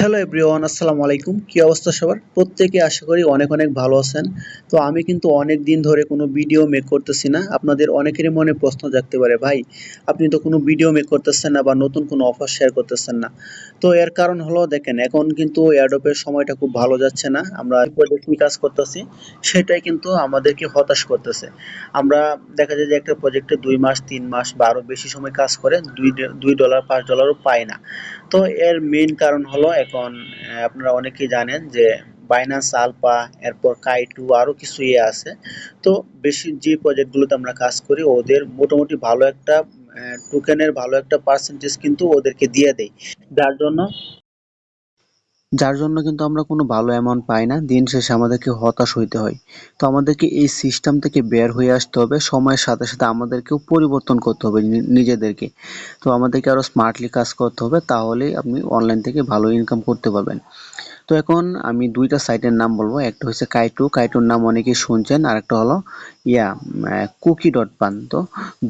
Hello everyone আসসালামু আলাইকুম। কি অবস্থা সবার? প্রত্যেকে আশা করি অনেক অনেক ভালো আছেন। তো আমি কিন্তু অনেক দিন ধরে কোনো ভিডিও মেক করতেছি না। আপনাদের অনেকেরই মনে প্রশ্ন জাগতে পারে, ভাই, আপনি তো কোনো ভিডিও মেক করতেছেন না বা নতুন কোনো অফার শেয়ার করতেছেন না। তো এর কারণ হলো, দেখেন, এখন কিন্তু অ্যাডোপের সময়টা খুব ভালো যাচ্ছে না। আমরা প্রজেক্ট নিয়ে কাজ করতেছি, সেটাই কিন্তু আমাদেরকে হতাশ করতেছে। আমরা দেখা যায় যে একটা প্রজেক্টে দুই মাস, তিন মাস বা আরও বেশি সময় কাজ করে, দুই দুই ডলার, পাঁচ ডলারও পায় না। তো এর মেইন কারণ হলো এখন আপনারা অনেকেই জানেন যে বাইনান্স আলপা এরপর কাইটু আরও কিছু ইয়ে আছে। তো বেশি যে প্রজেক্টগুলোতে আমরা কাজ করি, ওদের মোটামুটি ভালো একটা টোকেনের ভালো একটা পার্সেন্টেজ কিন্তু ওদেরকে দিয়ে দেয় যার জন্য যার জন্য কিন্তু আমরা কোনো ভালো অ্যামাউন্ট পাই না। দিন শেষে আমাদেরকে হতাশ হইতে হয়। তো আমাদেরকে এই সিস্টেম থেকে বের হয়ে আসতে হবে। সময়ের সাথে সাথে আমাদেরকেও পরিবর্তন করতে হবে নিজেদেরকে। তো আমাদেরকে আরও স্মার্টলি কাজ করতে হবে। তাহলেই আপনি অনলাইন থেকে ভালো ইনকাম করতে পারবেন। তো এখন আমি দুইটা সাইটের নাম বলব। একটা হচ্ছে কাইটু কাইটুর নাম অনেকেই শুনছেন আর একটা হলো ইয়া কুকি ডট পান তো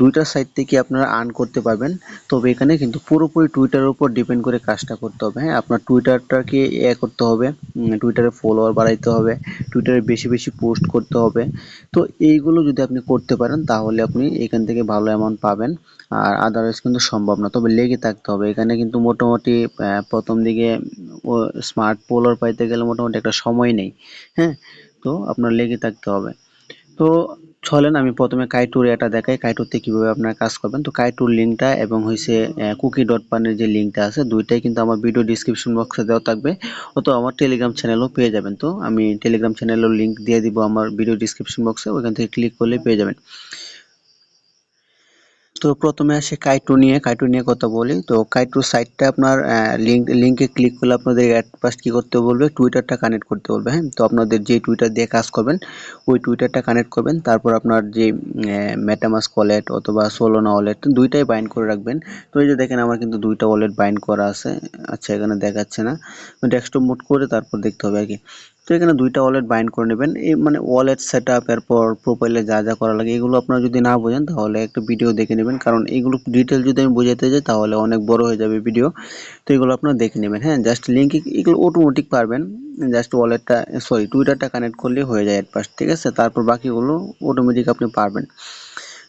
দুইটা সাইট থেকে আপনারা আর্ন করতে পারবেন। তবে এখানে কিন্তু পুরোপুরি টুইটারের উপর ডিপেন্ড করে কাজটা করতে হবে। হ্যাঁ আপনার টুইটারটাকে এ করতে হবে টুইটারে ফলোয়ার বাড়াইতে হবে টুইটারে বেশি বেশি পোস্ট করতে হবে। তো এইগুলো যদি আপনি করতে পারেন, তাহলে আপনি এখান থেকে ভালো অ্যামাউন্ট পাবেন, আর আদারওয়াইজ কিন্তু সম্ভব না। তবে লেগে থাকতে হবে। এখানে কিন্তু মোটামুটি প্রথম দিকে স্মার্ট পোলার পাইতে গেলে মোটামুটি একটা সময় নেই হ্যাঁ? তো আপনার লেগে থাকতে হবে। তো চলেন, আমি প্রথমে কাইটুর এটা দেখাই কাইটুতে কীভাবে আপনারা কাজ করবেন। তো কাইটুর লিঙ্কটা এবং হইছে কুকি ডট পানের যে লিঙ্কটা আছে, দুইটাই কিন্তু আমার ভিডিও ডিসক্রিপশন বক্সে দেওয়া থাকবে। অথবা আমার টেলিগ্রাম চ্যানেলও পেয়ে যাবেন। তো আমি টেলিগ্রাম চ্যানেলের লিঙ্ক দিয়ে দিব আমার ভিডিও ডিসক্রিপশন বক্সে ওইখান থেকে ক্লিক করলে পেয়ে যাবেন। তো প্রথমে আসে কাইটু নিয়ে। কাইটু নিয়ে কথা বলি। তো কাইটু সাইটটা আপনার লিঙ্ক লিঙ্কে ক্লিক করলে আপনাদের ফার্স্ট কি করতে বলবে? টুইটারটা কানেক্ট করতে বলবে হ্যাঁ? তো আপনাদের যে টুইটার দিয়ে কাজ করবেন, ওই টুইটারটা কানেক্ট করবেন। তারপর আপনার যে মেটামাস্ক ওয়ালেট অথবা সোলোনা ওয়ালেট দুইটাই বাইন্ড করে রাখবেন। তো এই যে দেখেন আমার কিন্তু দুইটা ওয়ালেট বাইন্ড করা আছে। আচ্ছা এখানে দেখাচ্ছে না। ডেস্কটপ মোড করে তারপর দেখতে হবে আর কি। তো এখানে দুইটা ওয়ালেট বাইন্ড করে নেবেন। এই মানে ওয়ালেট সেট আপ এরপর প্রোফাইলে যা যা করা লাগে, এগুলো আপনারা যদি না বোঝেন, তাহলে একটা ভিডিও দেখে নেবেন। কারণ এগুলো ডিটেল যদি আমি বোঝাতে যাই, তাহলে অনেক বড় হয়ে যাবে ভিডিও তো এগুলো আপনারা দেখে নেবেন। হ্যাঁ জাস্ট লিঙ্ক এগুলো অটোমেটিক পারবেন। জাস্ট ওয়ালেটটা সরি টুইটারটা কানেক্ট করলে হয়ে যায় এট পাস ঠিক আছে? তারপর বাকিগুলো অটোমেটিক আপনি পারবেন।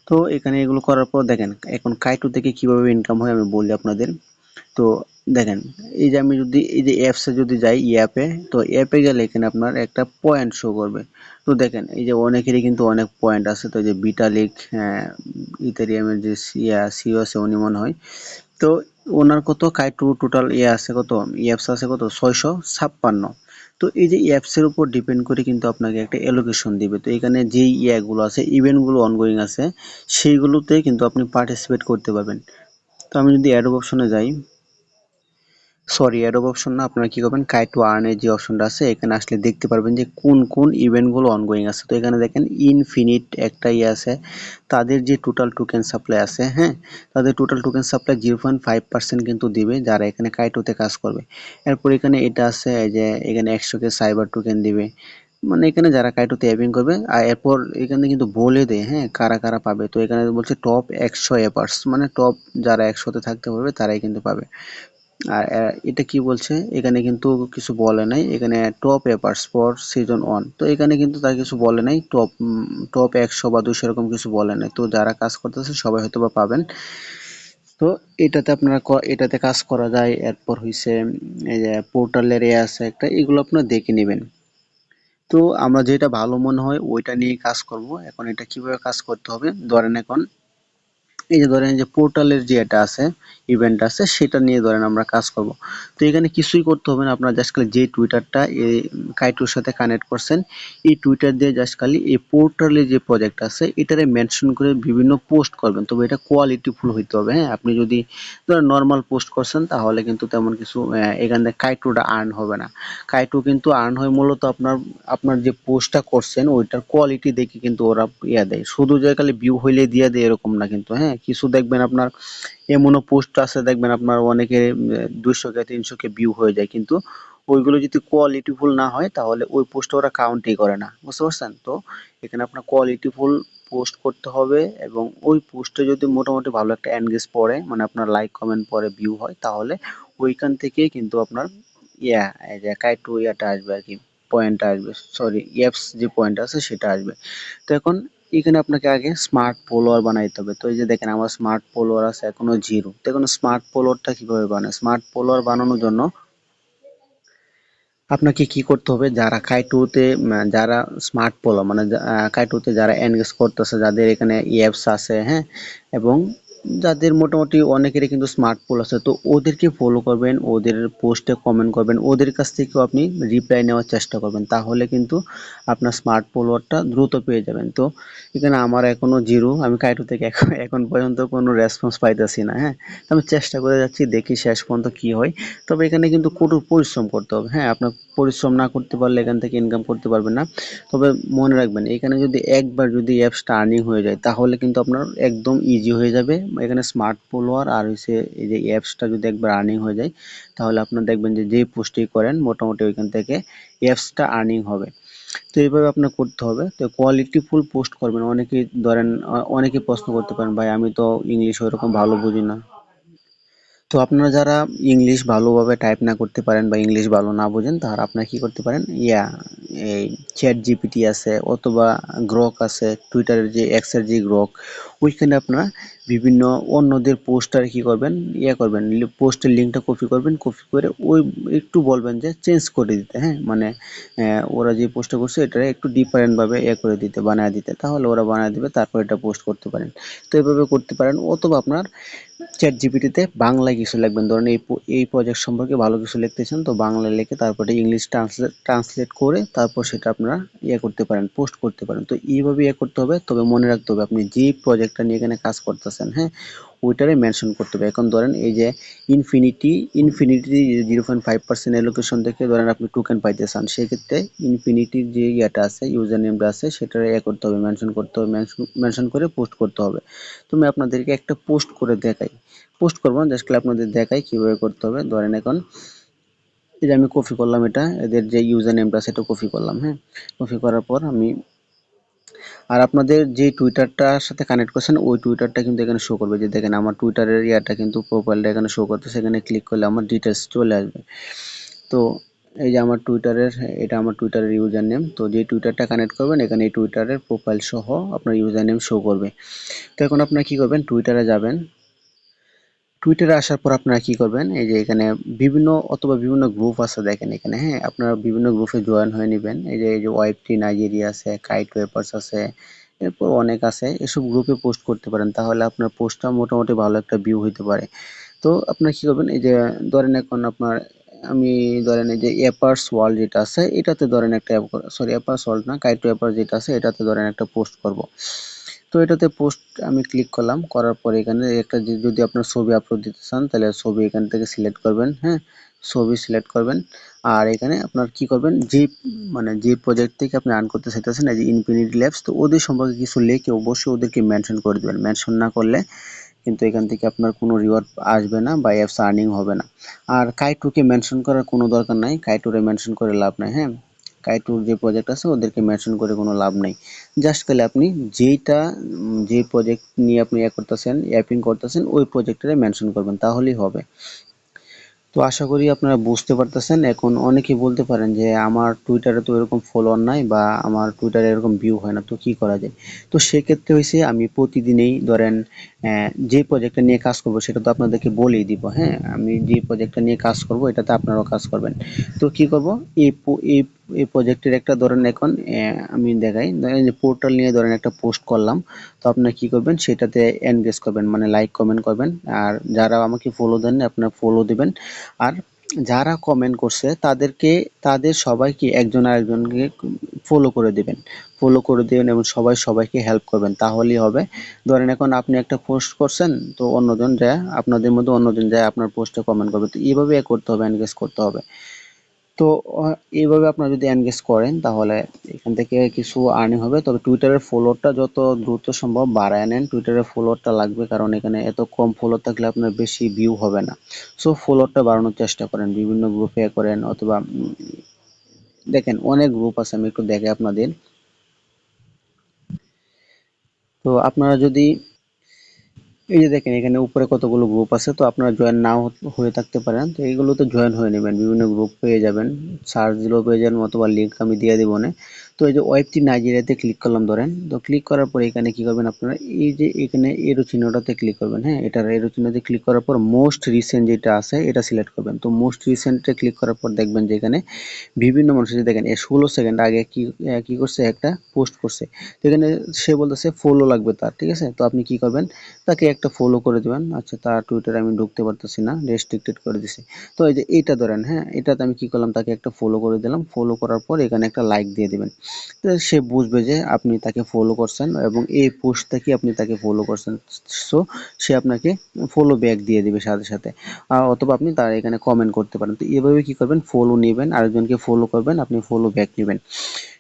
তো এখানে এগুলো করার পর দেখেন, এখন কাইটু থেকে কীভাবে ইনকাম হয় আমি বলি আপনাদের। তো দেখেন, এই যে আমি যদি, এই যে অ্যাপসে যদি যাই অ্যাপে তো অ্যাপে গেলে এখানে আপনার একটা পয়েন্ট শো করবে। তো দেখেন, এই যে অনেকেরই কিন্তু অনেক পয়েন্ট আছে, তো এই যে বিটালিক ইথেরিয়ামের যে ইয়া সিও আছে, উনি মনে হয়। তো ওনার কত? কাই টু টোটাল ইয়ে আছে কত? অ্যাপস আছে কত? ছয়শো ছাপ্পান্ন। তো এই যে অ্যাপসের উপর ডিপেন্ড করে কিন্তু আপনাকে একটা এলোকেশন দিবে। তো এখানে যেই ইয়াগুলো আছে ইভেন্টগুলো অনগোয়িং আছে, সেইগুলোতে কিন্তু আপনি পার্টিসিপেট করতে পারবেন। তো আমি যদি অ্যাডব অপশনে যাই সরি অ্যাডব অপশন না। আপনারা কি করবেন? কাই টু আর্ন এর যে অপশনটা আছে, এখানে আসলে দেখতে পারবেন যে কোন কোন ইভেন্টগুলো অনগোয়িং আছে। তো এখানে দেখেন ইনফিনিট একটা ইয়ে আছে। তাদের যে টোটাল টোকেন সাপ্লাই আছে হ্যাঁ? তাদের total token supply zero point five percent কিন্তু দিবে, যারা এখানে কাইটোতে কাজ করবে। এরপর এখানে এটা আছে যে এখানে একশোকে সাইবার টোকেন দিবে। মানে এখানে যারা কাইটোতে অ্যাপিং করবে, আর এরপর এখানে কিন্তু বলে দেয় হ্যাঁ কারা কারা পাবে। তো এখানে বলছে টপ একশো অ্যাপার্স মানে টপ যারা একশোতে থাকতে পারবে, তারাই কিন্তু পাবে। আর এটা কি বলছে? এখানে কিন্তু কিছু বলে নাই। এখানে top papers for season one তো এখানে কিন্তু তার কিছু বলে নাই। টপ টপ একশো বা দুশো এরকম কিছু বলে নাই। তো যারা কাজ করতেছে, সবাই হয়তো বা পাবেন। তো এটাতে আপনারা এটাতে কাজ করা যায়। এরপর হইছে এই যে পোর্টালের এ আছে একটা। এগুলো আপনারা দেখে নেবেন। তো আমরা যেটা ভালো মনে হয়, ওইটা নিয়ে কাজ করব। এখন এটা কীভাবে কাজ করতে হবে? ধরেন এখন এই যে ধরেন যে পোর্টালের যে এটা আছে ইভেন্ট আছে, সেটা নিয়ে ধরেন আমরা কাজ করব। তো এখানে কিছুই করতে হবে না, আপনারা জাস্ট খালি যে টুইটারটা এই কাইটুর সাথে কানেক্ট করছেন, এই টুইটার দিয়ে জাস্ট খালি এই পোর্টালে যে প্রজেক্ট আছে, এটারে মেনশন করে বিভিন্ন পোস্ট করবেন। তবে এটা কোয়ালিটিফুল হইতে হবে হ্যাঁ? আপনি যদি ধরেন নর্মাল পোস্ট করছেন, তাহলে কিন্তু তেমন কিছু এখান থেকে কাইটুটা আর্ন হবে না। কাইটু কিন্তু আর্ন হয় মূলত আপনার আপনার যে পোস্টটা করছেন, ওইটার কোয়ালিটি দেখে কিন্তু ওরা ইয়া দেয়। শুধু যে খালি ভিউ হইলে দিয়ে দেয়, এরকম না কিন্তু হ্যাঁ? কিছু দেখবেন আপনার, এমনও পোস্ট আছে, দেখবেন আপনার অনেকে দুইশো কে তিনশো কে ভিউ হয়ে যায়। কিন্তু ওইগুলো যদি কোয়ালিটিফুল না হয়, তাহলে ওই পোস্ট ওরা কাউন্টই করে না। বুঝতে পারছেন? তো এখানে আপনার কোয়ালিটিফুল পোস্ট করতে হবে এবং ওই পোস্টে যদি মোটামুটি ভালো একটা এনগেজ পড়ে মানে আপনার লাইক কমেন্ট পরে ভিউ হয়, তাহলে ওইখান থেকে কিন্তু আপনার ইয়া কাইটু ইয়াটা আসবে আর কি পয়েন্টটা আসবে। সরি অ্যাপস যে পয়েন্ট আছে, সেটা আসবে। তো এখন এখানে আপনাকে আগে স্মার্ট ফলোয়ার বানাইতে হবে। তো এই যে দেখেন, আমার স্মার্ট ফলোয়ার আছে এখনও জিরো তো এখন স্মার্ট ফলোয়ারটা কীভাবে বানায়? স্মার্ট ফলোয়ার বানানোর জন্য আপনাকে কি করতে হবে? যারা কাইটুতে যারা স্মার্ট পোলো মানে কাইটুতে যারা এনগেজ করতেছে, যাদের এখানে অ্যাপস আছে হ্যাঁ? এবং যাদের মোটামুটি অনেকেরই কিন্তু স্মার্ট ফোন আছে, তো ওদেরকে ফলো করবেন, ওদের পোস্টে কমেন্ট করবেন, ওদের কাছ থেকেও আপনি রিপ্লাই নেওয়ার চেষ্টা করবেন, তাহলে কিন্তু আপনার স্মার্ট ফলোয়ারটা দ্রুত পেয়ে যাবেন। তো এখানে আমার এখনও জিরো আমি কাইটু থেকে এখন পর্যন্ত কোনো রেসপন্স পাইতেছি না হ্যাঁ? আমি চেষ্টা করে যাচ্ছি, দেখি শেষ পর্যন্ত কি হয়। তবে এখানে কিন্তু কঠোর পরিশ্রম করতে হবে হ্যাঁ? আপনার পরিশ্রম না করতে পারলে এখান থেকে ইনকাম করতে পারবেন না। তবে মনে রাখবেন, এখানে যদি একবার যদি অ্যাপসটা আর্নিং হয়ে যায়, তাহলে কিন্তু আপনার একদম ইজি হয়ে যাবে এখানে স্মার্ট ফলোয়ার আর হচ্ছে এই যে অ্যাপসটা যদি একবার আর্নিং হয়ে যায়, তাহলে আপনার দেখবেন যে যে পোস্টটি করেন, মোটামুটি ওইখান থেকে অ্যাপসটা আর্নিং হবে। তো এইভাবে আপনার করতে হবে। তো কোয়ালিটি ফুল পোস্ট করবেন। অনেকেই ধরেন অনেকে প্রশ্ন করতে পারেন, ভাই, আমি তো ইংলিশ ওরকম ভালো বুঝি না। তো আপনারা যারা ইংলিশ ভালোভাবে টাইপ না করতে পারেন বা ইংলিশ ভালো না বোঝেন, তারা আপনারা কি করতে পারেন? ইয়া, এই চ্যাট জিপিটি আছে অথবা গ্রক আছে টুইটারের যে এক্সের যে গ্রক ওইখানে আপনারা বিভিন্ন অন্যদের পোস্টার কি করবেন, ইয়া করবেন পোস্টের লিঙ্কটা কপি করবেন কপি করে ওই একটু বলবেন যে চেঞ্জ করে দিতে হ্যাঁ? মানে ওরা যে পোস্টটা করছে এটা একটু ডিফারেন্টভাবে ইয়ে করে দিতে, বানায় দিতে, তাহলে ওরা বানায় দিবে, তারপর এটা পোস্ট করতে পারেন। তো এভাবে করতে পারেন, অথবা আপনার চ্যাট জিপিটিতে বাংলায় কিছু লিখবেন। ধরেন এই এই প্রজেক্ট সম্পর্কে ভালো কিছু লিখতে চান তো বাংলায় লিখে তারপরে ইংলিশ ট্রান্সলেট ট্রান্সলেট করে তারপর সেটা আপনারা ইয়ে করতে পারেন পোস্ট করতে পারেন। তো এইভাবে ইয়ে করতে হবে, তবে মনে রাখতে হবে আপনি যে প্রজেক্টটা নিয়ে এখানে কাজ করতেছেন হ্যাঁ ওইটারে মেনশন করতে হবে। এখন ধরেন এই যে infinity infinity zero point five percent allocation থেকে ধরেন আপনি টোকেন পাইতে চান, সেক্ষেত্রে ইনফিনিটির যে ইয়েটা আছে ইউজার নেমটা আছে সেটা ইয়ে করতে হবে মেনশন করতে হবে মেনশন করে পোস্ট করতে হবে। তো আমি আপনাদেরকে একটা পোস্ট করে দেখাই। পোস্ট করব না জাস্ট আপনাদের দেখাই কীভাবে করতে হবে। ধরেন এখন এই যে আমি কপি করলাম এটা, এদের যে ইউজার নেমটা সেটা কপি করলাম হ্যাঁ? কপি করার পর আমি আর আপনাদের যে টুইটারটার সাথে কানেক্ট করছেন, ওই টুইটারটা কিন্তু এখানে শো করবে। যে দেখেন, আমার টুইটারের ইয়াটা কিন্তু প্রোফাইলটা এখানে শো করতে সেখানে ক্লিক করলে আমার ডিটেলস চলে আসবে। তো এই যে আমার টুইটারের এটা আমার টুইটারের ইউজার নেম তো যে টুইটারটা কানেক্ট করবেন, এখানে এই টুইটারের প্রোফাইল সহ আপনার ইউজার নেম শো করবে। তো এখন আপনারা কী করবেন? টুইটারে যাবেন টুইটারে আসার পর আপনারা কি করবেন? এই যে এখানে বিভিন্ন অথবা বিভিন্ন গ্রুপ আছে দেখেন এখানে হ্যাঁ? আপনারা বিভিন্ন গ্রুপে জয়েন হয়ে নেবেন। এই যে এই যে ওয়াইফ টি নাইজেরিয়া আছে কাইট ওয়েপার্স আছে, এরপর অনেক আছে। এসব গ্রুপে পোস্ট করতে পারেন, তাহলে আপনার পোস্টটা মোটামুটি ভালো একটা ভিউ হইতে পারে। তো আপনারা কি করবেন? এই যে, ধরেন এখন আপনার, আমি ধরেন এই যে এপার্স ওয়ার্ল্ড যেটা আছে, এটাতে ধরেন একটা সরি এপার্স ওয়ার্ল্ড না কাইটো এপার্স যেটা আছে, এটাতে ধরেন একটা পোস্ট করব। তো এটাতে পোস্ট আমি ক্লিক করলাম, করার পরে এখানে একটা যদি আপনার ছবি আপলোড দিতে চান, তাহলে ছবি এখান থেকে সিলেক্ট করবেন হ্যাঁ? ছবি সিলেক্ট করবেন। আর এখানে আপনার কি করবেন, যে মানে যে প্রজেক্ট থেকে আপনি আর্ন করতে চাইতেছেন, এই যে ইনফিনিটি ল্যাবস তো ওদের সম্পর্কে কিছু লিখে অবশ্যই ওদেরকে মেনশন করে দেবেন। মেনশন না করলে কিন্তু এখান থেকে আপনার কোনো রিওয়ার্ড আসবে না বা অ্যাপস আর্নিং হবে না। আর কাইটুকে মেনশন করার কোনো দরকার নাই। কাইটুরে মেনশন করে লাভ নাই হ্যাঁ? কাইটুর যে প্রজেক্ট আছে, ওদেরকে মেনশন করে কোনো লাভ নেই। জাস্ট খালি আপনি যেইটা, যে প্রজেক্ট নিয়ে আপনি ইয়ে করতেছেন অ্যাপিং করতেছেন, ওই প্রজেক্টটারে মেনশন করবেন, তাহলেই হবে। তো আশা করি আপনারা বুঝতে পারতেছেন। এখন অনেকে বলতে পারেন যে, আমার টুইটারে তো এরকম ফলোয়ার নাই বা আমার টুইটারে এরকম ভিউ হয় না, তো কি করা যায়? তো সেক্ষেত্রে হয়েছে আমি প্রতিদিনেই ধরেন যে প্রজেক্টটা নিয়ে কাজ করব, সেটা তো আপনাদেরকে বলেই দিব হ্যাঁ? আমি যে প্রজেক্টটা নিয়ে কাজ করব, এটাতে আপনারাও কাজ করবেন। তো কি করব? এই এই প্রজেক্টের একটা ধরেন এখন আমি দেখাই। ধরেন পোর্টাল নিয়ে ধরেন একটা পোস্ট করলাম, তো আপনারা কি করবেন, সেটাতে এনগেজ করবেন মানে লাইক কমেন্ট করবেন। আর যারা আমাকে ফলো দেন আপনারা ফলো দিবেন। আর যারা কমেন্ট করছে, তাদেরকে, তাদের সবাইকে একজন আরেকজনকে ফলো করে দিবেন। ফলো করে দিবেন এবং সবাই সবাইকে হেল্প করবেন, তাহলেই হবে। ধরেন এখন আপনি একটা পোস্ট করছেন, তো অন্যজন যায়, আপনাদের মধ্যে অন্যজন যায়, আপনার পোস্টে কমেন্ট করবে। তো এইভাবে করতে হবে এনগেজ করতে হবে। তো এইভাবে আপনারা যদি এনগেজ করেন, তাহলে এখান থেকে কিছু আর্নিং হবে। তবে টুইটারের ফলোয়ারটা যত দ্রুত সম্ভব বাড়ায় নেন। টুইটারের ফলোয়ারটা লাগবে কারণ এখানে এত কম ফলোয়ার থাকলে আপনার বেশি ভিউ হবে না। সো ফলোয়ারটা বাড়ানোর চেষ্টা করেন। বিভিন্ন গ্রুপে করেন অথবা দেখেন অনেক গ্রুপ আছে, আমি একটু দেখে আপনাদের। তো আপনারা যদি এই যে দেখেন, এখানে উপরে কতগুলো গ্রুপ আছে, তো আপনারা জয়েন নাও হয়ে থাকতে পারেন। তো এইগুলোতে জয়েন হয়ে নেবেন, বিভিন্ন গ্রুপ পেয়ে যাবেন। সার্চ দিলেও পেয়ে যাবেন অথবা লিঙ্ক আমি দিয়ে দেবো না তো এই যে ওয়েবটি নাইজেরিয়াতে ক্লিক করলাম ধরেন, তো ক্লিক করার পর এখানে কি করবেন আপনারা? এই যে এখানে এরো চিহ্নটাতে ক্লিক করবেন হ্যাঁ? এটার এরো চিহ্নতে ক্লিক করার পর মোস্ট রিসেন্ট যেটা আছে, এটা সিলেক্ট করবেন। তো মোস্ট রিসেন্টে ক্লিক করার পর দেখবেন যে এখানে বিভিন্ন মানুষের দেখেন, এই ষোলো সেকেন্ড আগে কি কি করছে? একটা পোস্ট করছে। তো এখানে সে বলতেছে ফলো লাগবে তার, ঠিক আছে? তো আপনি কি করবেন? তাকে একটা ফলো করে দেবেন। আচ্ছা তার টুইটারে আমি ঢুকতে পারতেছি না রেস্ট্রিক্টেড করে দিছি। তো এই যে এটা ধরেন হ্যাঁ? এটাতে আমি কি করলাম? তাকে একটা ফলো করে দিলাম। ফলো করার পর এখানে একটা লাইক দিয়ে দিবেন। সে বুঝবে যে আপনি তাকে ফলো করছেন এবং এই পোস্ট থেকে আপনি তাকে ফলো করছেন। সো সে আপনাকে ফলো ব্যাক দিয়ে দিবে সাথে সাথে। অথবা আপনি তার এখানে কমেন্ট করতে পারেন। তো এভাবে কি করবেন? ফলো নেবেন, আরেকজনকে ফলো করবেন, আপনি ফলো ব্যাক নেবেন।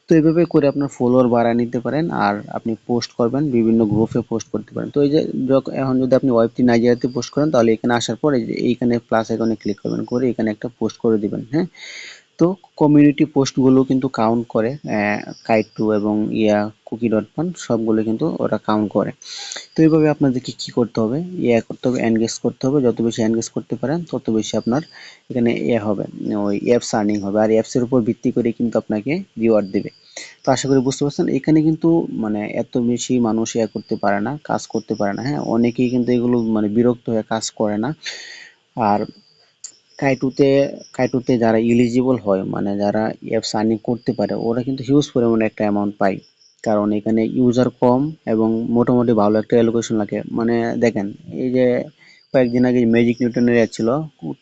তো এইভাবে করে আপনার ফলোয়ার বাড়ায় নিতে পারেন আর আপনি পোস্ট করবেন, বিভিন্ন গ্রুপে পোস্ট করতে পারেন। তো এই যে এখন যদি আপনি ওয়েবটি নাইজেরিয়াতে পোস্ট করেন, তাহলে এখানে আসার পর এইখানে প্লাস এখানে ক্লিক করবেন, করে এখানে একটা পোস্ট করে দিবেন হ্যাঁ? তো কমিউনিটি পোস্টগুলো কিন্তু কাউন্ট করে কাইট টু এবং ইয়া কুকি ডট পান সবগুলো কিন্তু ওরা কাউন্ট করে। তো এইভাবে আপনাদেরকে কি করতে হবে? ইয়া করতে হবে এনগেজ করতে হবে। যত বেশি এনগেজ করতে পারেন, তত বেশি আপনার এখানে ইয়ে হবে, ওই অ্যাপস আর্নিং হবে। আর অ্যাপসের উপর ভিত্তি করে কিন্তু আপনাকে রিওয়ার্ড দেবে। তো আশা করি বুঝতে পারছেন, এখানে কিন্তু মানে এত বেশি মানুষ ইয়া করতে পারে না, কাজ করতে পারে না। হ্যাঁ অনেকেই কিন্তু এগুলো মানে বিরক্ত হয়ে কাজ করে না। আর কাইটুতে কাইটুতে যারা ইলিজিবল হয় মানে যারা অ্যাপস আর্নিং করতে পারে, ওরা কিন্তু হিউজ পরিমাণে একটা অ্যামাউন্ট পায়। কারণ এখানে ইউজার কম এবং মোটামুটি ভালো একটা অ্যালোকেশন লাগে। মানে দেখেন, এই যে কয়েকদিন আগে ম্যাজিক নিউটনের অ্যাড ছিল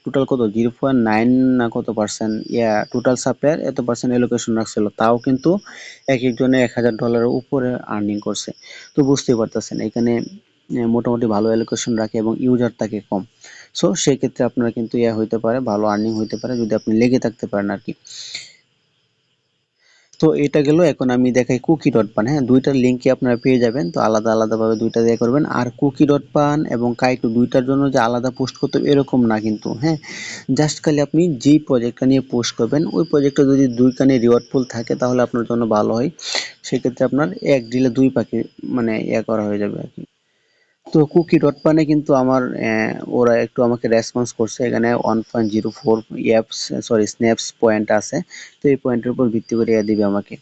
টোটাল কত? জিরো পয়েন্ট নাইন না কত পার্সেন্ট ইয়া টোটাল সাপ্লায়ার এত পার্সেন্ট অ্যালোকেশন রাখছিল। তাও কিন্তু এক একজনে এক হাজার ডলারের উপরে আর্নিং করছে। তো বুঝতেই পারতেছেন, এখানে মোটামুটি ভালো অ্যালোকেশন রাখে এবং ইউজার থাকে কম। সো সেক্ষেত্রে আপনার কিন্তু ইয়া হইতে পারে, ভালো আর্নিং হইতে পারে যদি আপনি লেগে থাকতে পারেন আর কি তো এটা গেল, এখন আমি দেখাই কুকি ডট পান হ্যাঁ? দুইটার লিঙ্কে আপনারা পেয়ে যাবেন, তো আলাদা আলাদাভাবে দুইটা দিয়ে করবেন। আর কুকি ডট পান এবং কাইটু দুইটার জন্য যে আলাদা পোস্ট করতে এরকম না কিন্তু হ্যাঁ? জাস্ট খালি আপনি যেই প্রজেক্টটা নিয়ে পোস্ট করবেন, ওই প্রজেক্টটা যদি দুইখানে রিওয়ার্ড পুল থাকে, তাহলে আপনার জন্য ভালো হয়। সেক্ষেত্রে আপনার এক ডিলে দুই পাখি মানে ইয়া করা হয়ে যাবে আর কি তো কুকি ডট পানে কিন্তু আমার ওরা একটু আমাকে রেসপন্স করছে। এখানে one point zero four apps sorry snaps point আছে। তো এই পয়েন্টের উপর ভিত্তি করে দিবে আমাকে।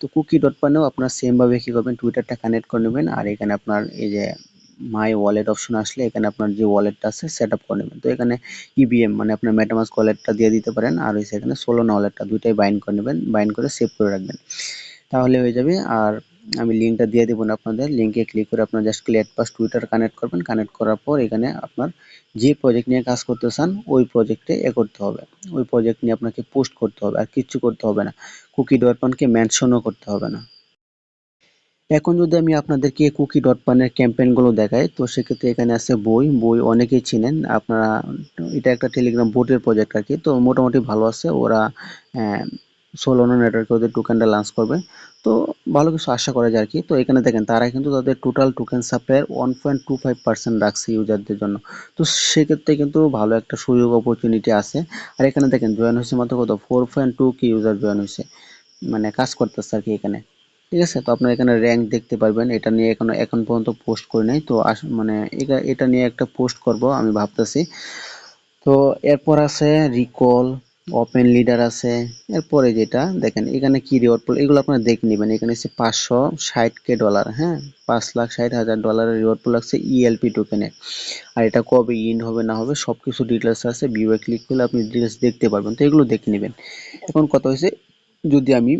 তো কুকি ডট পানেও আপনার সেমভাবে কী করবেন টুইটারটা কানেক্ট করে নেবেন। আর এখানে আপনার এই যে মাই ওয়ালেট অপশন আসলে, এখানে আপনার যে ওয়ালেটটা আছে সেট আপ করে নেবেন। তো এখানে ইবিএম মানে আপনার মেটামাস্ক ওয়ালেটটা দিয়ে দিতে পারেন। আর হচ্ছে এখানে সোলোনা ওয়ালেটটা দুইটাই বাইন্ড করে নেবেন। বাইন্ড করে সেভ করে রাখবেন। তাহলে হয়ে যাবে। আর আমি লিঙ্কটা দিয়ে দেবো না আপনাদের। লিঙ্কে ক্লিক করে আপনার just clear pass Twitter connect করবেন। কানেক্ট করার পর এখানে আপনার যে প্রজেক্ট নিয়ে কাজ করতে চান, ওই প্রজেক্টে এ করতে হবে। ওই প্রজেক্ট নিয়ে আপনাকে পোস্ট করতে হবে, আর কিচ্ছু করতে হবে না। কুকি ডট পানকে মেনশনও করতে হবে না। এখন যদি আমি আপনাদেরকে কুকি ডট পানের ক্যাম্পেইনগুলো দেখাই, তো সেক্ষেত্রে এখানে আছে বই। বই অনেকেই চিনেন। আপনারা, এটা একটা টেলিগ্রাম বোটের প্রজেক্ট আর কি। তো মোটামুটি ভালো আছে। ওরা সোলোনো নেটওয়ার্কে ওদের টোকেনটা লঞ্চ করবে। তো ভালো কিছু আশা করা যায় আর কি। তো এখানে দেখেন, তারা কিন্তু তাদের total token সাপ্লাইয়ের one point two five percent রাখছে ইউজারদের জন্য। তো সেক্ষেত্রে কিন্তু ভালো একটা সুযোগ অপরচুনিটি আছে। আর এখানে দেখেন জয়েন হয়েছে মাত্র কত? ফোর পয়েন্ট টু কি ইউজার জয়েন হয়েছে। মানে কাজ করতেছে আর কি এখানে। ঠিক আছে? তো আপনার এখানে র্যাঙ্ক দেখতে পারবেন। এটা নিয়ে এখনও, এখন পর্যন্ত পোস্ট করি নাই। তো মানে এটা নিয়ে একটা পোস্ট করব, আমি ভাবতেছি। তো এরপর আছে রিকল ওপেন লিডার আছে। এরপরে যেটা, দেখেন, এখানে কি রিওয়ার্ড পুল এগুলো আপনারা দেখে নেবেন। এখানে হচ্ছে পাঁচশো ষাট কে ডলার হ্যাঁ? পাঁচ লাখ ষাট হাজার ডলারের রিওয়ার্ড পুল আছে ইএলপি টোকেনে আর এটা কবে ইন হবে, না হবে সব কিছু ডিটেলস আছে ভিউয়ে ক্লিক করলে আপনি ডিটেলস দেখতে পারবেন। তো এগুলো দেখে নেবেন। এখন কথা হয়েছে, যদি আমি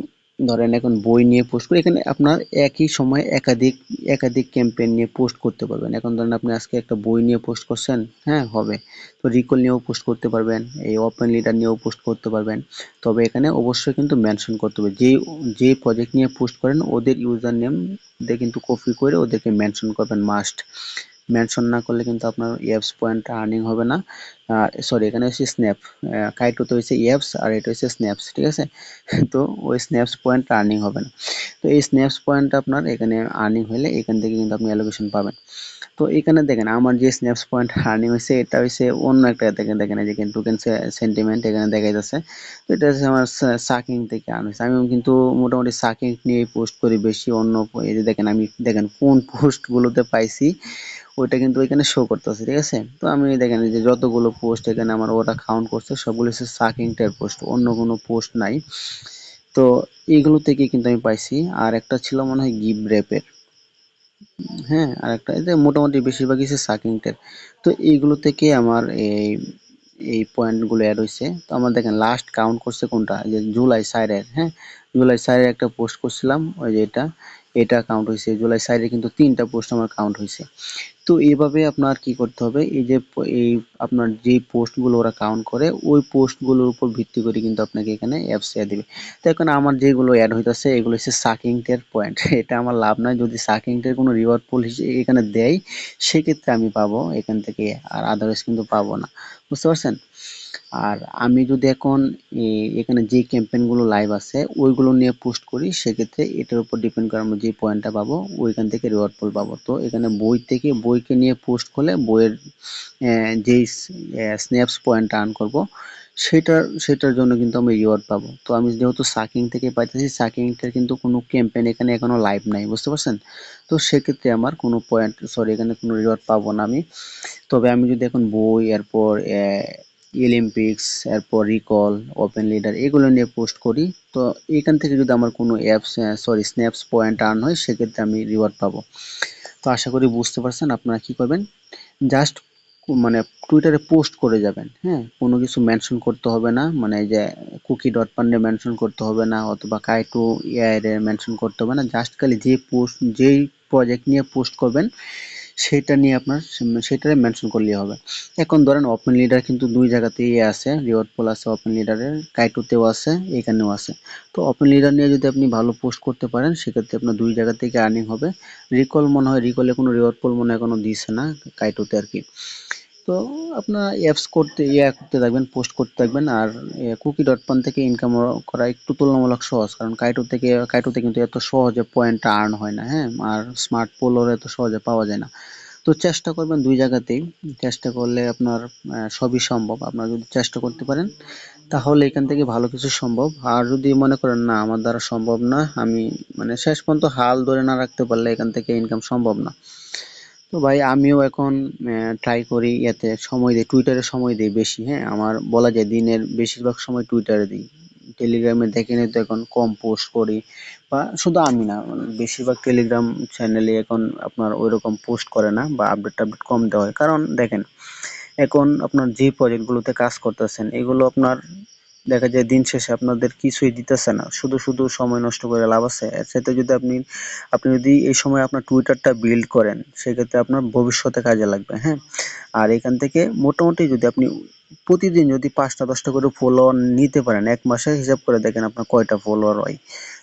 ধরেন এখন বই নিয়ে পোস্ট করি, এখানে আপনার একই সময় একাধিক একাধিক ক্যাম্পেইন নিয়ে পোস্ট করতে পারবেন। এখন ধরেন আপনি আজকে একটা বই নিয়ে পোস্ট করছেন হ্যাঁ হবে। তো রিকল নিয়েও পোস্ট করতে পারবেন, এই ওপেন লিডার নিয়েও পোস্ট করতে পারবেন। তবে এখানে অবশ্যই কিন্তু মেনশন করতে হবে। যে যে প্রজেক্ট নিয়ে পোস্ট করেন, ওদের ইউজার নেম দিয়ে কিন্তু কপি করে ওদেরকে মেনশন করবেন মাস্ট মেনশন না করলে কিন্তু আপনার অ্যাপস পয়েন্ট আর্নিং হবে না। সরি এখানে হচ্ছে স্ন্যাপ কাইটোতে হচ্ছে অ্যাপস আর এটা হচ্ছে স্ন্যাপস ঠিক আছে? তো ওই স্ন্যাপস পয়েন্ট আর্নিং হবে না। তো এই স্ন্যাপস পয়েন্ট আপনার এখানে আর্নিং হলে এখান থেকে কিন্তু আপনি অ্যালোকেশন পাবেন। তো এখানে দেখেন, আমার যে স্ন্যাপস পয়েন্ট আর্নিং হয়েছে, এটা হচ্ছে অন্য একটা, দেখেন দেখেন, এই যে টোকেন সেন্টিমেন্ট এখানে দেখা যাচ্ছে তো এটা হচ্ছে আমার সাকিং থেকে আর্ন হয়েছে। আমি কিন্তু মোটামুটি সাকিং নিয়ে পোস্ট করি বেশি, অন্য, এই যে দেখেন, আমি দেখেন কোন পোস্টগুলোতে পাইছি ওইটা কিন্তু এখানে শো করতেছে, ঠিক আছে? তো আমি দেখেন যে যতগুলো পোস্ট এখানে আমার ওটা কাউন্ট করছে, সবগুলো হচ্ছে সাকিং টাইপ পোস্ট অন্য কোনো পোস্ট নাই। তো এইগুলো থেকে কিন্তু আমি পাইছি। আর একটা ছিল মনে হয় গিভ র্যাপের। হ্যাঁ আর একটা যে মোটামুটি বেশিরভাগই হচ্ছে টাইপ তো এইগুলো থেকে আমার এই এই পয়েন্টগুলো অ্যাড হয়েছে তো আমার দেখেন লাস্ট কাউন্ট করছে কোনটা? যে জুলাই সাইডের হ্যাঁ? জুলাই সাইডের একটা পোস্ট করছিলাম, ওই যে এটা। এটা কাউন্ট হয়েছে জুলাই সাইডে কিন্তু তিনটা পোস্ট আমার কাউন্ট হয়েছে তো এইভাবে আপনার কি করতে হবে? এই যে এই আপনার যে পোস্টগুলো ওরা কাউন্ট করে, ওই পোস্টগুলোর উপর ভিত্তি করে কিন্তু আপনাকে এখানে অ্যাপস দেওয়া দিবে। তো এখন আমার যেগুলো অ্যাড হইতাছে, এগুলো হচ্ছে সাকিং টের পয়েন্ট এটা আমার লাভ নাই যদি সাকিং টের কোনো রিওয়ার্ড পলিসি এখানে দেয়, সেক্ষেত্রে আমি পাবো। এখান থেকে আর আদারওয়াইজ কিন্তু পাবো না। বুঝতে পারছেন? আর আমি যদি এখন এখানে যে ক্যাম্পেইনগুলো লাইভ আছে, ওইগুলো নিয়ে পোস্ট করি, সেক্ষেত্রে এটার উপর ডিপেন্ড করে আমরা যে পয়েন্টটা পাবো, ওইখান থেকে রিওয়ার্ড পুল পাবো। তো এখানে বই থেকে, বইকে নিয়ে পোস্ট করলে বইয়ের যেই স্ন্যাপস পয়েন্টটা আর্ন করব, সেটার সেটার জন্য কিন্তু আমি রিওয়ার্ড পাবো। তো আমি যেহেতু সাকিং থেকে পাইতেছি সাকিংটার কিন্তু কোনো ক্যাম্পেইন এখানে এখনও লাইভ নাই, বুঝতে পারছেন? তো সেক্ষেত্রে আমার কোনো পয়েন্ট সরি এখানে কোনো রিওয়ার্ড পাবো না আমি। তবে আমি যদি এখন বই, এরপর অলিম্পিক্স এরপর রিকল ওপেন লিডার এগুলো নিয়ে পোস্ট করি। তো এখান থেকে যদি আমার কোনো apps sorry snaps point earn হয়, সেক্ষেত্রে আমি রিওয়ার্ড পাবো। তো আশা করি বুঝতে পারছেন আপনারা কি করবেন? জাস্ট মানে টুইটারে পোস্ট করে যাবেন হ্যাঁ? কোনো কিছু মেনশন করতে হবে না মানে যে কুকি ডট পান্ডে মেনশন করতে হবে না, অথবা কাইটু এআই মেনশন করতে হবে না। জাস্ট খালি যে পোস্ট যেই প্রজেক্ট নিয়ে পোস্ট করবেন সেটা নিয়ে আপনার সেটারে মেনশন করলেই হবে। এখন ধরেন ওপেন লিডার কিন্তু দুই জায়গাতেই আছে, রিওয়ার্ড পোল আছে ওপেন লিডারের কাইটুতেও আছে, এখানেও আছে। তো ওপেন লিডার নিয়ে যদি আপনি ভালো পোস্ট করতে পারেন, সেক্ষেত্রে আপনার দুই জায়গা থেকে আর্নিং হবে। রিকল মনে হয় রিকলে কোনো রিওয়ার্ড পোল মনে হয় কোনো দিছে না, কাইটুতে আর কি। তো আপনার অ্যাপস করতে, ইয়া করতে থাকবেন পোস্ট করতে থাকবেন আর কুকি ডট পান থেকে ইনকাম করা একটু তুলনামূলক সহজ। কারণ কাইটো থেকে কাইটোতে কিন্তু এত সহজে পয়েন্টটা আর্ন হয় না হ্যাঁ? আর স্মার্ট পোলোর এত সহজে পাওয়া যায় না। তো চেষ্টা করবেন দুই জায়গাতেই। চেষ্টা করলে আপনার সবই সম্ভব। আপনারা যদি চেষ্টা করতে পারেন, তাহলে এখান থেকে ভালো কিছু সম্ভব। আর যদি মনে করেন, না, আমার দ্বারা সম্ভব না, আমি মানে শেষ পর্যন্ত হাল ধরে না রাখতে পারলে এখান থেকে ইনকাম সম্ভব না। তো ভাই আমিও এখন ট্রাই করি ইয়াতে সময় দিই টুইটারে সময় দিই বেশি হ্যাঁ? আমার বলা যায় দিনের বেশিরভাগ সময় টুইটারে দিই। টেলিগ্রামে দেখেনি তো এখন কম পোস্ট করি, বা শুধু আমি না, বেশিরভাগ টেলিগ্রাম চ্যানেলে এখন আপনার ওইরকম পোস্ট করে না, বা আপডেট আপডেট কম দেওয়া হয়। কারণ দেখেন, এখন আপনার যে প্রজেক্টগুলোতে কাজ করতেছেন, এগুলো আপনার দেখা যায় দিন শেষে আপনাদের কিছুই দিতেছে না। শুধু শুধু সময় নষ্ট করে লাভ আছে। এর সাথে যদি আপনি আপনি যদি এই সময় আপনার টুইটারটা বিল্ড করেন, সেক্ষেত্রে আপনার ভবিষ্যতে কাজে লাগবে হ্যাঁ? আর এখান থেকে মোটামুটি যদি আপনি প্রতিদিন যদি পাঁচটা, দশটা করে ফলোয়ার নিতে পারেন, এক মাসে হিসাব করে দেখেন আপনার কয়টা ফলোয়ার হয়।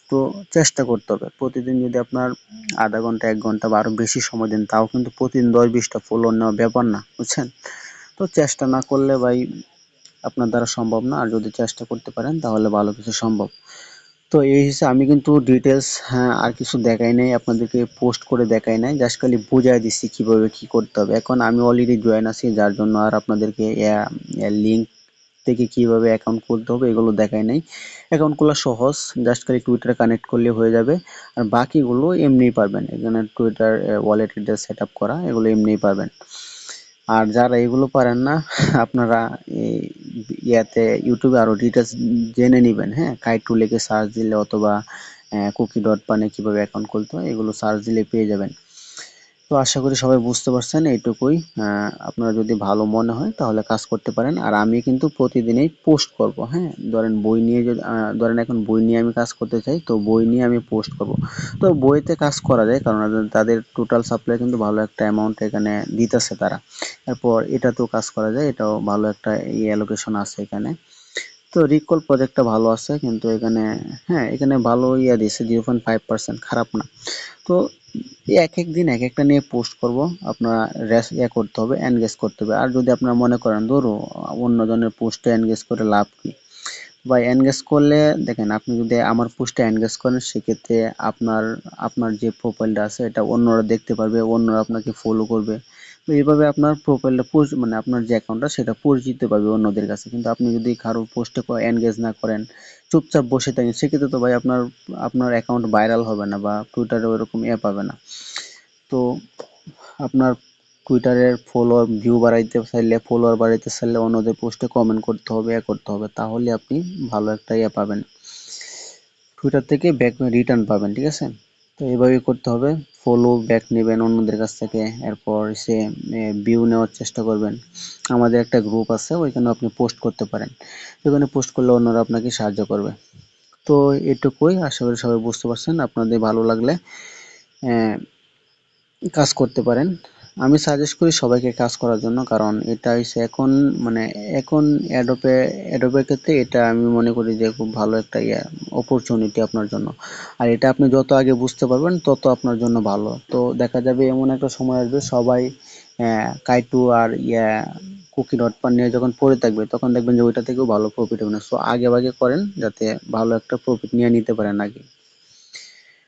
তো চেষ্টা করতে হবে। প্রতিদিন যদি আপনার আধা ঘণ্টা, এক ঘণ্টা বা আরও বেশি সময় দেন, তাও কিন্তু প্রতিদিন দশ, বিশটা ফলোয়ার নেওয়া ব্যাপার না, বুঝছেন? তো চেষ্টা না করলে ভাই আপনার দ্বারা সম্ভব না, আর যদি চেষ্টা করতে পারেন, তাহলে ভালো কিছু সম্ভব। তো এই হিসেবে আমি কিন্তু ডিটেলস হ্যাঁ আর কিছু দেখাই নাই, আপনাদেরকে পোস্ট করে দেখাই নাই জাস্ট খালি বুঝাই দিচ্ছি কীভাবে কি করতে হবে। এখন আমি অলরেডি জয়েন আছি, যার জন্য আর আপনাদেরকে লিঙ্ক থেকে কীভাবে অ্যাকাউন্ট খুলতে হবে, এগুলো দেখাই নাই। অ্যাকাউন্ট খোলা সহজ জাস্ট খালি টুইটারে কানেক্ট করলে হয়ে যাবে, আর বাকিগুলো এমনিই পারবেন। এখানে টুইটার ওয়ালেট সেট আপ করা, এগুলো এমনিই পারবেন। আর যারা এগুলো পারেন না, আপনারা ইয়াতে ইউটিউবে আরও ডিটেলস জেনে নেবেন হ্যাঁ? কাইটু লেগে সার্চ দিলে অথবা কুকি ডট পানে কীভাবে অ্যাকাউন্ট খুলতে হয়, এগুলো সার্চ দিলে পেয়ে যাবেন। তো আশা করি সবাই বুঝতে পারছেন এইটুকুই। আপনারা যদি ভালো মনে হয় তাহলে কাজ করতে পারেন। আর আমি কিন্তু প্রতিদিনই পোস্ট করব হ্যাঁ? ধরেন বই নিয়ে যদি ধরেন এখন বই নিয়ে আমি কাজ করতে চাই, তো বই নিয়ে আমি পোস্ট করব। তো বইতে কাজ করা যায়, কারণ তাদের টোটাল সাপ্লাই কিন্তু ভালো একটা অ্যামাউন্ট এখানে দিতেছে তারা। এরপর এটাতেও কাজ করা যায়, এটাও ভালো একটা ই অ্যালোকেশন আছে এখানে। তো রিকল প্রজেক্টটা ভালো আছে, কিন্তু এখানে হ্যাঁ এখানে ভালো ইয়া দিয়েছে জিরো পয়েন্ট ফাইভ পার্সেন্ট খারাপ না। তো এক এক দিন এক একটা নিয়ে পোস্ট করব। আপনারা রেস ইয়া করতে হবে এনগেজ করতে হবে। আর যদি আপনারা মনে করেন, ধরো অন্যজনের পোস্টে এনগেজ করে লাভ কি? বা এনগেজ করলে, দেখেন, আপনি যদি আমার পোস্টে এনগেজ করেন, সেক্ষেত্রে আপনার আপনার যে প্রোফাইলটা আছে, এটা অন্যরা দেখতে পারবে, অন্যরা আপনাকে ফলো করবে। এইভাবে আপনার প্রোফাইলটা পোস্ট মানে আপনার যে অ্যাকাউন্টটা সেটা পরিচিত পাবে অন্যদের কাছে। কিন্তু আপনি যদি কারও পোস্টে এনগেজ না করেন, চুপচাপ বসে থাকেন, সেক্ষেত্রে তো ভাই আপনার আপনার অ্যাকাউন্ট ভাইরাল হবে না বা টুইটারে ওইরকম ইয়ে পাবে না। তো আপনার টুইটারের ফলোয়ার ভিউ বাড়াইতে চাইলে ফলোয়ার বাড়াইতে চাইলে অন্যদের পোস্টে কমেন্ট করতে হবে, এ করতে হবে, তাহলে আপনি ভালো একটা ইয়ে পাবেন। টুইটার থেকে ব্যাক রিটার্ন পাবেন, ঠিক আছে? তো এইভাবে করতে হবে। ফলো ব্যাক নেবেন অন্যদের কাছ থেকে, এরপর সে ভিউ নেওয়ার চেষ্টা করবেন। আমাদের একটা গ্রুপ আছে ওইখানে আপনি পোস্ট করতে পারেন। ওইখানে পোস্ট করলে অন্যরা আপনাকে সাহায্য করবে। তো এটুকুই, আশা করি সবাই বুঝতে পারছেন। আপনাদের ভালো লাগলে কাজ করতে পারেন। আমি সাজেস্ট করি সবাইকে কাজ করার জন্য, কারণ এটা হচ্ছে এখন মানে এখন অ্যাডোপে অ্যাডোপের ক্ষেত্রে এটা আমি মনে করি যে খুব ভালো একটা ইয়ে অপরচুনিটি আপনার জন্য। আর এটা আপনি যত আগে বুঝতে পারবেন, তত আপনার জন্য ভালো। তো দেখা যাবে এমন একটা সময় আসবে, সবাই কাইটু আর ইয়া কুকি ডট পান নিয়ে যখন পড়ে থাকবে, তখন দেখবেন যে ওইটা থেকেও ভালো প্রফিট হবে না। সো আগে আগে করেন, যাতে ভালো একটা প্রফিট নিয়ে নিতে পারেন আগে।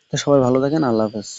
তো সবাই ভালো থাকেন, আল্লাহ হাফেজ।